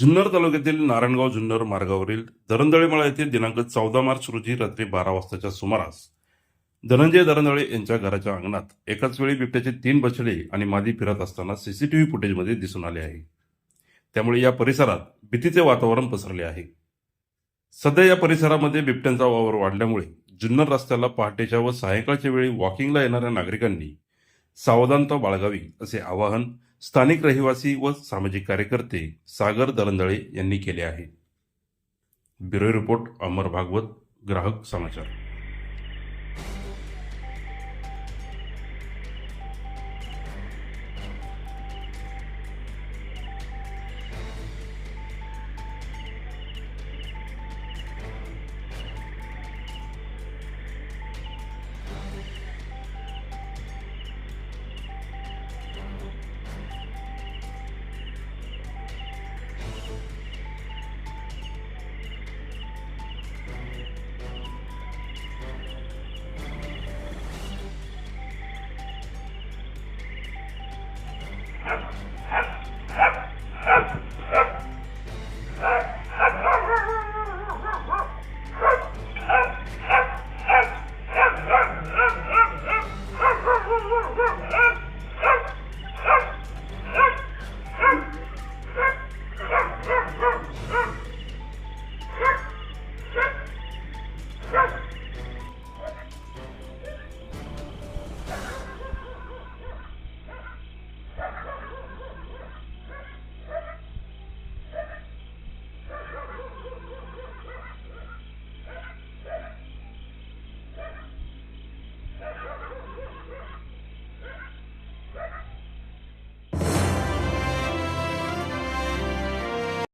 जुन्नर तालुक्यातील नारायणगाव जुन्नर मार्गावरील दरंदळेमळा येथे दिनांक चौदा मार्च रोजी रात्री बारा वाजताच्या सुमारास धनंजय दरंदळे यांच्या घराच्या अंगणात एकाच वेळी बिबट्याचे तीन बछडे आणि मादी फिरत असताना सीसीटीव्ही फुटेजमध्ये दिसून आले आहे. त्यामुळे या परिसरात भीतीचे वातावरण पसरले आहे. सध्या या परिसरामध्ये बिबट्यांचा वावर वाढल्यामुळे जुन्नर रस्त्याला पहाटेच्या व सायंकाळच्या वेळी वॉकिंगला येणाऱ्या नागरिकांनी सावधानता बाळगावी असे आवाहन स्थानिक रहिवासी व सामाजिक कार्यकर्ते सागर दरंदळे यांनी केले आहे. ब्युरो रिपोर्ट अमर भागवत ग्राहक समाचार. Yeah.